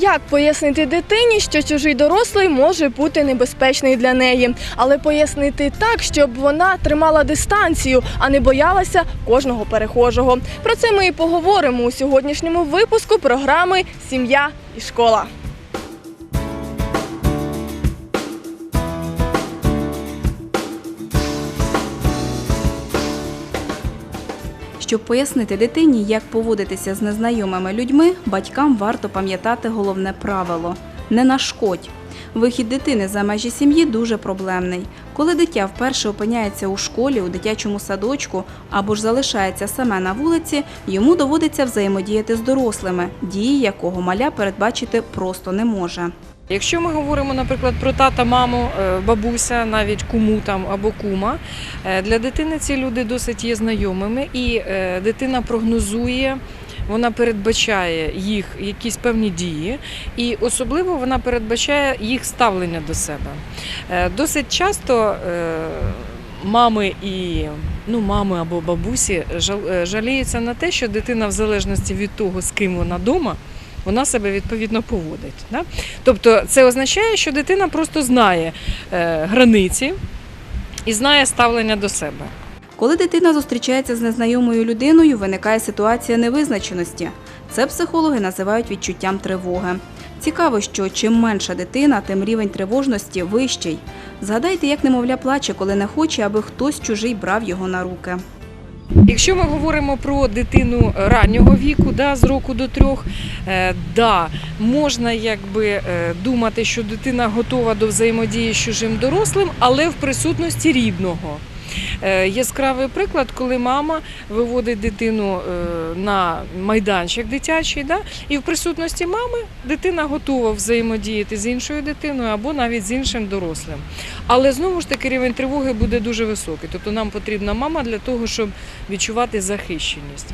Як пояснити дитині, що чужий дорослий може бути небезпечний для неї, але пояснити так, щоб вона тримала дистанцію, а не боялася кожного перехожого. Про це ми і поговоримо у сьогоднішньому випуску програми Сім'я і школа. Щоб пояснити дитині, як поводитися з незнайомими людьми, батькам варто пам'ятати головне правило не нашкодь. Вихід дитини за межі сім'ї дуже проблемний. Коли дитя вперше опиняється у школі, у дитячому садочку або ж залишається саме на вулиці, йому доводиться взаємодіяти з дорослими, дії якого маля передбачити просто не може. Якщо ми говоримо, наприклад, про тата, маму, е, бабуся, навіть куму там або кума, е, для дитини ці люди досить є знайомими, і е, дитина прогнозує. Вона передбачає їх якісь певні дії, і особливо вона передбачає їх ставлення до себе. Досить часто мами і ну, мами або бабусі жаліються на те, що дитина, в залежності від того, з ким вона вдома, вона себе відповідно поводить. Да? Тобто це означає, що дитина просто знає е, границі і знає ставлення до себе. Коли дитина зустрічається з незнайомою людиною, виникає ситуація невизначеності. Це психологи називають відчуттям тривоги. Цікаво, що чим менша дитина, тим рівень тривожності вищий. Згадайте, як немовля плаче, коли не хоче, аби хтось чужий брав його на руки. Якщо ми говоримо про дитину раннього віку, да, з року до трьох, е, да, можна якби е, думати, що дитина готова до взаємодії з чужим дорослим, але в присутності рідного. Е, Яскравий приклад, коли мама виводить дитину е, на майданчик дитячий, да, і в присутності мами дитина готова взаємодіяти з іншою дитиною або навіть з іншим дорослим. Але знову ж таки рівень тривоги буде дуже високий. Тобто нам потрібна мама для того, щоб відчувати захищеність.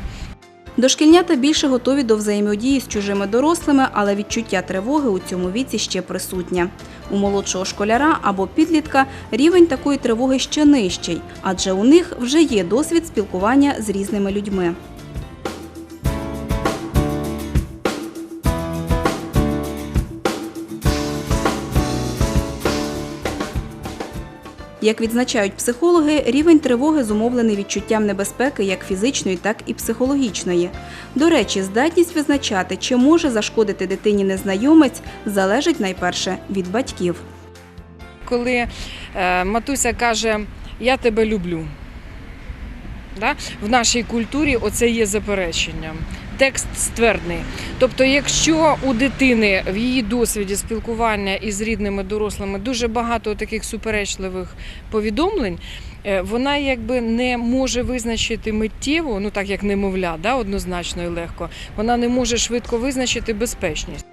Дошкільнята більше готові до взаємодії з чужими дорослими, але відчуття тривоги у цьому віці ще присутнє. У молодшого школяра або підлітка рівень такої тривоги ще нижчий, адже у них вже є досвід спілкування з різними людьми. Як відзначають психологи, рівень тривоги зумовлений відчуттям небезпеки як фізичної, так і психологічної. До речі, здатність визначати, чи може зашкодити дитині незнайомець, залежить найперше від батьків. Коли е, матуся каже Я тебе люблю. В нашій культурі оце є запереченням. Текст ствердний. Тобто, якщо у дитини в її досвіді спілкування із рідними дорослими дуже багато таких суперечливих повідомлень, е, вона якби не може визначити миттєво, ну так як немовля, да, однозначно і легко, вона не може швидко визначити безпечність.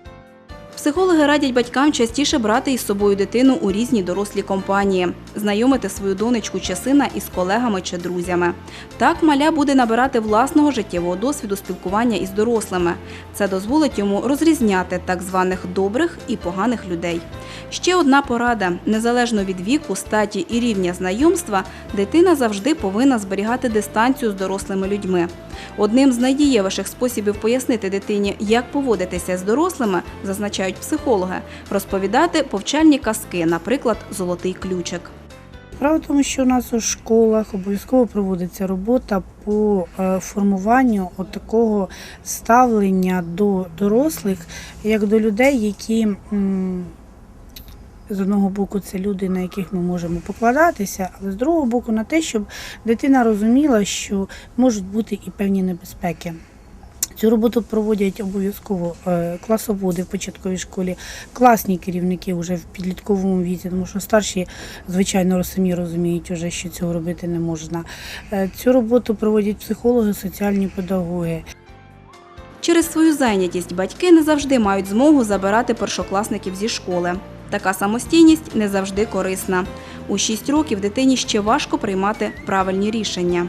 Психологи радять батькам частіше брати із собою дитину у різні дорослі компанії, знайомити свою донечку чи сина із колегами чи друзями. Так маля буде набирати власного життєвого досвіду спілкування із дорослими. Це дозволить йому розрізняти так званих добрих і поганих людей. Ще одна порада: незалежно від віку, статі і рівня знайомства, дитина завжди повинна зберігати дистанцію з дорослими людьми. Одним з найдієвіших способів пояснити дитині, як поводитися з дорослими, зазначають психологи, розповідати повчальні казки, наприклад, Золотий ключик. Справа в тому, що у нас у школах обов'язково проводиться робота по е, формуванню такого ставлення до дорослих, як до людей, які з одного боку це люди, на яких ми можемо покладатися, але з другого боку на те, щоб дитина розуміла, що можуть бути і певні небезпеки. Цю роботу проводять обов'язково е, класоводи в початковій школі, класні керівники вже в підлітковому віці, тому що старші, звичайно, самі розуміють, вже, що цього робити не можна. Е, Цю роботу проводять психологи, соціальні педагоги. Через свою зайнятість батьки не завжди мають змогу забирати першокласників зі школи. Така самостійність не завжди корисна. У 6 років дитині ще важко приймати правильні рішення.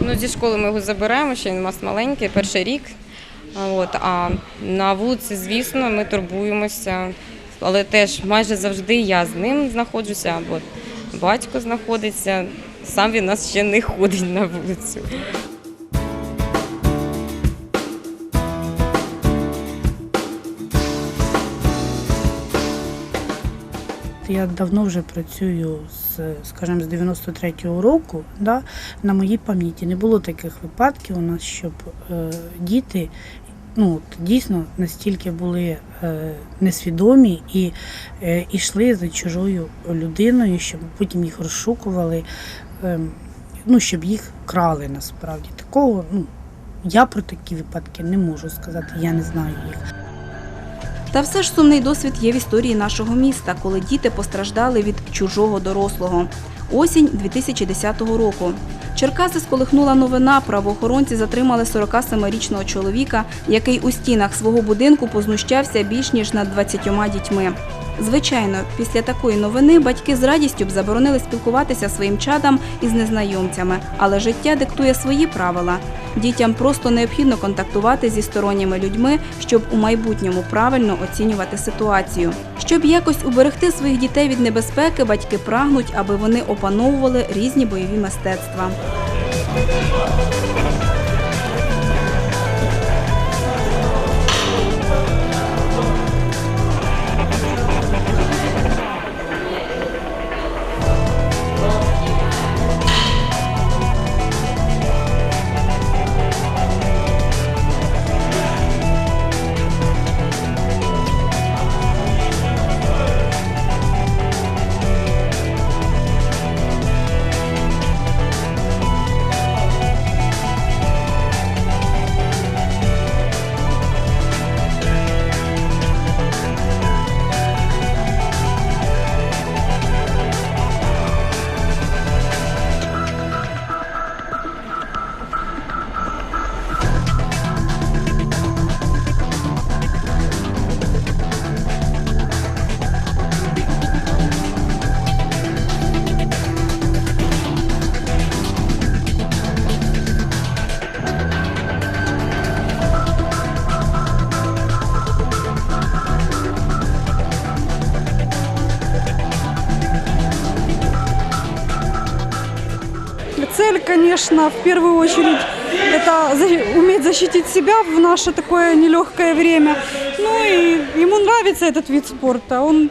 Ну, Зі школи ми його забираємо, ще він у нас маленький, перший рік. От, А на вулиці, звісно, ми турбуємося, але теж майже завжди я з ним знаходжуся, або батько знаходиться, сам він нас ще не ходить на вулицю. Я давно вже працюю з скажімо, з 93-го року. Да, на моїй пам'яті не було таких випадків у нас, щоб е, діти ну, от, дійсно настільки були е, несвідомі і е, йшли за чужою людиною, щоб потім їх розшукували, е, ну, щоб їх крали насправді. Такого, ну, я про такі випадки не можу сказати, я не знаю їх. Та все ж сумний досвід є в історії нашого міста, коли діти постраждали від чужого дорослого. Осінь 2010 року. Черкаси сколихнула новина. Правоохоронці затримали 47-річного чоловіка, який у стінах свого будинку познущався більш ніж над 20 дітьми. Звичайно, після такої новини батьки з радістю б заборонили спілкуватися своїм чадам із незнайомцями, але життя диктує свої правила. Дітям просто необхідно контактувати зі сторонніми людьми, щоб у майбутньому правильно оцінювати ситуацію. Щоб якось уберегти своїх дітей від небезпеки, батьки прагнуть, аби вони опановували різні бойові мистецтва. Конечно, в первую очередь, это за- уметь защитить себя в наше такое нелегкое время. Ну и ему нравится этот вид спорта, он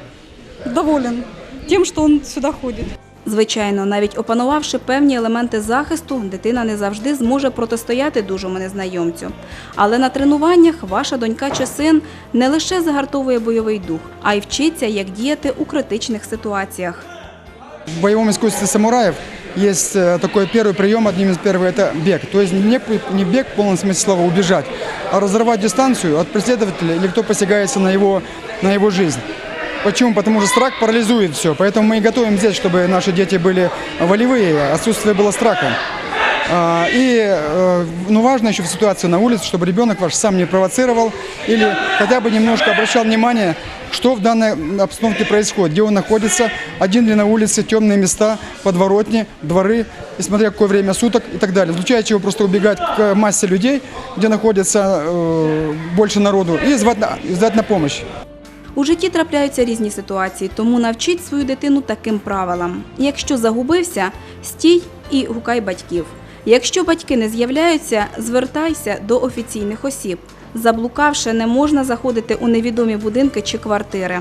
доволен тем, что он сюда ходит. Звичайно, навіть опанувавши певні елементи захисту, дитина не завжди зможе протистояти дужому незнайомцю. Але на тренуваннях ваша донька чи син не лише загартовує бойовий дух, а й вчиться, як діяти у критичних ситуаціях. В боевом искусстве самураев есть э, такой первый прием, одним из первых это бег. То есть не, не бег в полном смысле слова убежать, а разорвать дистанцию от преследователя или кто посягается на его, на его жизнь. Почему? Потому что страх парализует все. Поэтому мы и готовим здесь, чтобы наши дети были волевые, отсутствие было страха. А, И э, ну, важно еще в ситуации на улице, чтобы ребенок ваш сам не провоцировал или хотя бы немножко обращал внимание, что в данной обстановке происходит, где он находится, один ли на улице, темные места, подворотни, дворы, и смотря какое время суток и так далее. В случае чего просто убегать к массе людей, где находится э, больше народу, и звать на, и звать на помощь. У житті трапляються різні ситуації, тому навчіть свою дитину таким правилам. Якщо загубився, стій і гукай батьків. Якщо батьки не з'являються, звертайся до офіційних осіб. Заблукавши, не можна заходити у невідомі будинки чи квартири.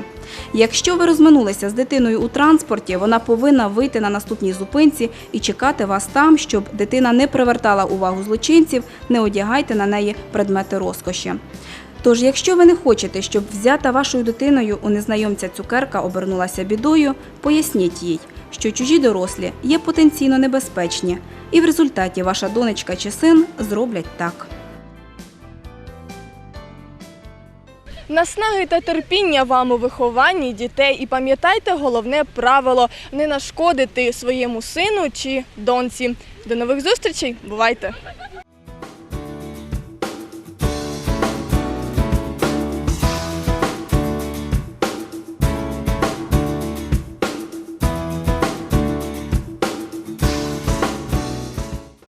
Якщо ви розминулися з дитиною у транспорті, вона повинна вийти на наступній зупинці і чекати вас там, щоб дитина не привертала увагу злочинців, не одягайте на неї предмети розкоші. Тож, якщо ви не хочете, щоб взята вашою дитиною у незнайомця цукерка обернулася бідою, поясніть їй, що чужі дорослі є потенційно небезпечні, і в результаті ваша донечка чи син зроблять так. Наснаги та терпіння вам у вихованні дітей і пам'ятайте головне правило не нашкодити своєму сину чи доньці. До нових зустрічей, бувайте!